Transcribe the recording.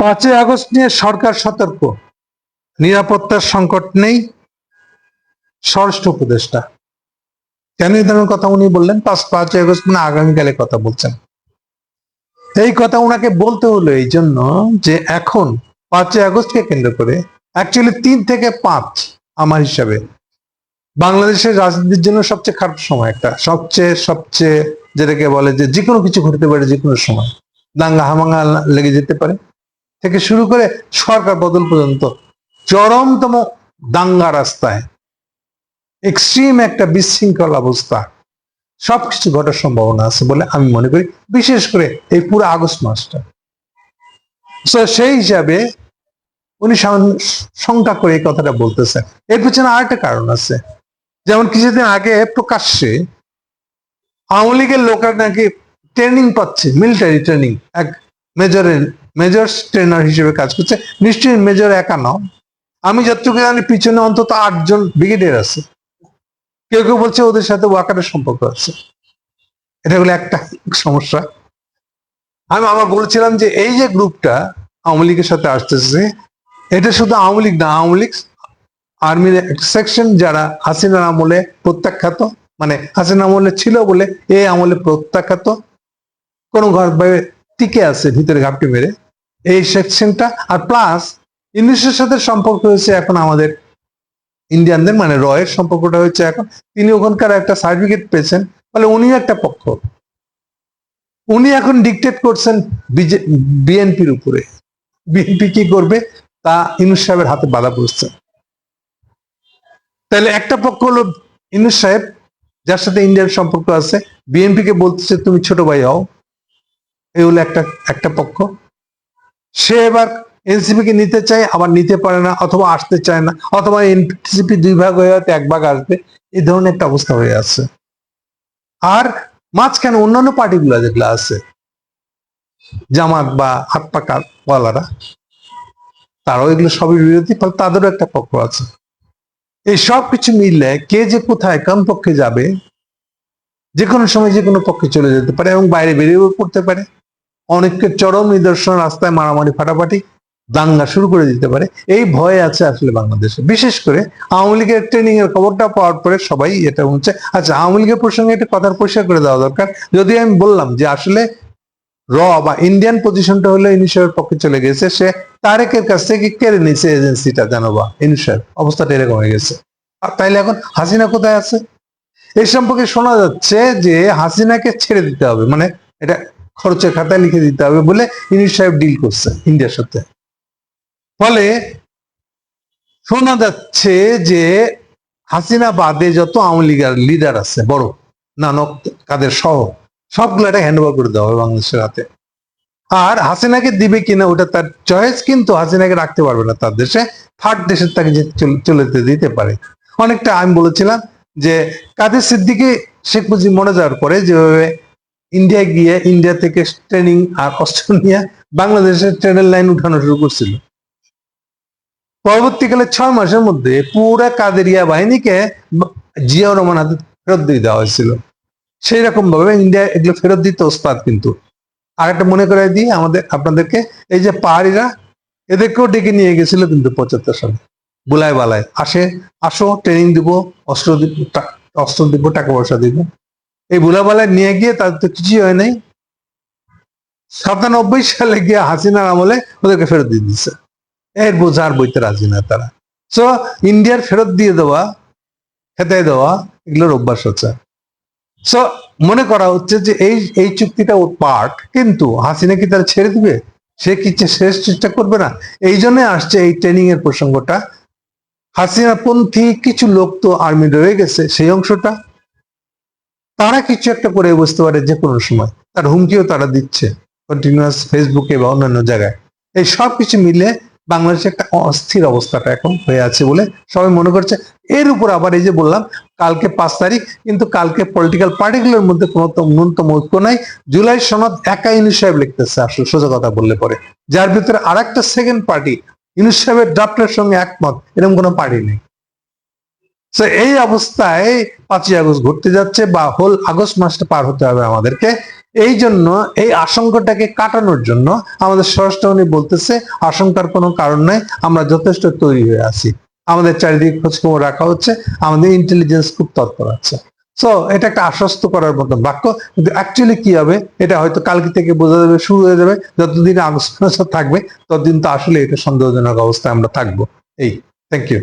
পাঁচই আগস্ট নিয়ে সরকার সতর্ক। নিরাপত্তার সংকট নেই। ষষ্ঠ উপদেষ্টা। কেন এই ধরনের কথা উনি বললেন? পাঁচ পাঁচই আগস্ট মানে আগামীকালে কথা বলছেন। এই কথা ওনাকে বলতে হলো এই জন্য যে এখন পাঁচই আগস্টকে কেন্দ্র করে অ্যাকচুয়ালি তিন থেকে পাঁচ আমার হিসাবে বাংলাদেশের রাজনীতির জন্য সবচেয়ে খারাপ সময় একটা। সবচেয়ে সবচেয়ে যেটাকে বলে যে যে কোনো কিছু ঘটতে পারে যে কোনো সময়। দাঙ্গা হামাঙ্গা লেগে যেতে পারে। থেকে শুরু করে সরকার বদল পর্যন্ত চরমতম দাঙ্গা রাস্তায় এক্সট্রিম একটা বিশৃঙ্খল অবস্থা, সবকিছু ঘটার সম্ভাবনা আছে বলে আমি মনে করি, বিশেষ করে এই পুরো আগস্ট মাসটা। সেই হিসাবে উনি শঙ্কা করে এই কথাটা বলতেছেন। এর পিছনে আরেকটা কারণ আছে। যেমন কিছুদিন আগে প্রকাশ্যে আওয়ামী লীগের লোকরা নাকি ট্রেনিং পাচ্ছে মিলিটারি ট্রেনিং এক মেজরের মেজর ট্রেনার হিসেবে কাজ করছে। নিশ্চয়ই মেজর একা নও। আমি যতটুকু জানি, পিছনে অন্তত আটজন ব্রিগেডিয়ার আছে। কেউ কেউ বলছে ওদের সাথে ওয়াকারের সম্পর্ক আছে। এটা হলো একটা সমস্যা। আমি আমার বলছিলাম যে, এই যে গ্রুপটা আওয়ামী লীগের সাথে আসতেছে, এটা শুধু আওয়ামী লীগ না, আওয়ামী লীগ আর্মির সেকশন যারা হাসিনার আমলে প্রত্যাখ্যাত মানে হাসিনা আমলে ছিল বলে এই আমলে প্রত্যাখ্যাত। কোন ঘর টিকে আছে ভিতরে ঘাপটি মেরে এই সেকশনটা আর প্লাস ইংলিশের সাথে সম্পর্ক হয়েছে এখন আমাদের ইন্ডিয়ানদের মানে রয়ের সম্পর্কটা হয়েছে এখন। তিনি ওখানকার একটা সার্টিফিকেট পেয়েছেন ফলে উনি একটা পক্ষ। উনি এখন ডিকটেট করছেন বিএনপির উপরে। বিএনপি কি করবে? তা ইনুস সাহেবের হাতে বাধা পড়ছে। তাহলে একটা পক্ষ হলো ইনুস সাহেব, যার সাথে ইন্ডিয়ার সম্পর্ক আছে। বিএনপি কে বলতেছে, তুমি ছোট ভাই হও। এই হলো একটা একটা পক্ষ। সে এবার এনসিপি কে নিতে চায়, আবার নিতে পারে না, অথবা আসতে চায় না, অথবা এনসিপি দুই ভাগ হয়ে হয়তো এক ভাগ আসবে, এই ধরনের একটা অবস্থা হয়ে আছে। আর মাঝখানে অন্যান্য পার্টিগুলো যেগুলো আছে, জামাত বা হাত পাকা ওয়ালারা তারাও এগুলো সবই বিরোধী, ফলে তাদেরও একটা পক্ষ আছে। এই সব কিছু মিললে কে যে কোথায় কোন পক্ষে যাবে যে কোনো সময় যে কোনো পক্ষে চলে যেতে পারে এবং বাইরে বেরিয়েও পড়তে পারে। অনেককে চরম নিদর্শন, রাস্তায় মারামারি, ফাটাফাটি, দাঙ্গা শুরু করে দিতে পারে। এই ভয় আছে আসলে বাংলাদেশে। বিশেষ করে আওয়ামী লীগের ট্রেনিং এর খবরটা পাওয়ার পরে সবাই এটা হচ্ছে আচ্ছা আওয়ামী লীগের প্রসঙ্গে একটা কথার পরিষ্কার করে দেওয়া দরকার। যদি আমি বললাম যে আসলে র বা ইন্ডিয়ান পজিশনটা হলো ইনিশিয়ার পক্ষে চলে গেছে। সে তারেকের কাছ থেকে কেড়ে নিয়েছে এজেন্সিটা জানো বা ইনিশিয়ার অবস্থাটা এরকম হয়ে গেছে। আর তাইলে এখন হাসিনা কোথায় আছে? এই সম্পর্কে শোনা যাচ্ছে যে হাসিনাকে ছেড়ে দিতে হবে। মানে এটা খরচের খাতায় লিখে দিতে হবে বলে ইনিশ সাহেব ডিল করছে ইন্ডিয়ার সাথে। ফলে শোনা যাচ্ছে যে হাসিনা বাদে যত আওয়ামী লীগের লিডার আছে, বড়, নানক, কাদের সহ, সবগুলো এটা হ্যান্ড ওভার করে দেওয়া হবে বাংলাদেশের হাতে। আর হাসিনাকে দিবে কিনা ওটা তার চয়েস কিন্তু হাসিনাকে রাখতে পারবে না তার দেশে। থার্ড দেশের তাকে চলে দিতে পারে। অনেকটা আমি বলেছিলাম যে কাদের সিদ্দিকি, শেখ মুজিব মরে যাওয়ার পরে যেভাবে ইন্ডিয়া গিয়ে ইন্ডিয়া থেকে ট্রেনিং আর অস্ত্র নিয়ে বাংলাদেশের ট্রেনের লাইন উঠানো শুরু করছিল। পরবর্তীকালে ছয় মাসের মধ্যে পুরা কাদেরিয়া বাহিনীকে জিয়াউর রহমান হাতে ফেরত দিয়ে দেওয়া হয়েছিল। সেই রকম ভাবে ইন্ডিয়া এগুলো ফেরত দিতে ওস্তাদ কিন্তু। আর একটা মনে করে দিই, আমাদের, আপনাদেরকে, এই যে পাহাড়িরা, এদেরকেও ডেকে নিয়ে গেছিল কিন্তু পঁচাত্তর সালে। বুলায় বালায় আসে, আসো ট্রেনিং দিব, অস্ত্র দিব অস্ত্র দিব, টাকা পয়সা দিব। এই বুলাবালায় নিয়ে গিয়ে তাদের তো কিছুই হয় নাই। সাতানব্বই সালে গিয়ে হাসিনার আমলে ওদেরকে ফেরত দিয়ে দিচ্ছে এর বোঝার বইতে রাজি না তারা। সো ইন্ডিয়ার ফেরত দিয়ে দেওয়া খেতে দেওয়া এগুলোর অভ্যাস হচ্ছে সো মনে করা হচ্ছে যে এই এই চুক্তিটা ওর পার্ট কিন্তু হাসিনা কি তারা ছেড়ে দিবে? সে কি শেষ চেষ্টা করবে না? এই জন্য আসছে এই ট্রেনিং এর প্রসঙ্গটা। হাসিনা পন্থী কিছু লোক তো আর্মি রয়ে গেছে, সেই অংশটা। তারা কিছু একটা করে বুঝতে পারে যে কোনো সময়। তার হুমকিও তারা দিচ্ছে কন্টিনিউয়াস ফেসবুকে বা অন্যান্য জায়গায়। এই সব কিছু মিলে বাংলাদেশে একটা অস্থির অবস্থাটা এখন হয়ে আছে বলে সবাই মনে করছে। এর উপর আবার এই যে বললাম, কালকে পাঁচ তারিখ, কিন্তু কালকে পলিটিক্যাল পার্টিগুলোর মধ্যে কোনো ন্যূনতম ঐক্য নাই। জুলাই সনদ একা ইউনুস সাহেব লিখতেছে, আসলে সোজা কথা বললে পরে। যার ভিতরে আর একটা সেকেন্ড পার্টি ইউনুস সাহেবের ড্রাফটের সঙ্গে একমত, এরকম কোনো পার্টি নেই। তো এই অবস্থায় পাঁচই আগস্ট ঘুরতে যাচ্ছে বা হোল আগস্ট মাসটা পার হতে হবে আমাদেরকে। এই জন্য এই আশঙ্কাটাকে কাটানোর জন্য আমাদের স্বরাষ্ট্রমন্ত্রী বলতেছে, আশঙ্কার কোনো কারণ নাই, আমরা যথেষ্ট তৈরি হয়ে আছি। আমাদের চারিদিকে খোঁজখবর রাখা হচ্ছে, আমাদের ইন্টেলিজেন্স খুব তৎপর আছে। সো এটা একটা আশ্বস্ত করার মতো বাক্য। কিন্তু অ্যাকচুয়ালি কি হবে, এটা হয়তো কালকে থেকে বোঝা যাবে, শুরু হয়ে যাবে, যতদিন আগস্ট থাকবে, ততদিন তো আসলে এটা সন্দেহজনক অবস্থায় আমরা থাকব। এই থ্যাংক ইউ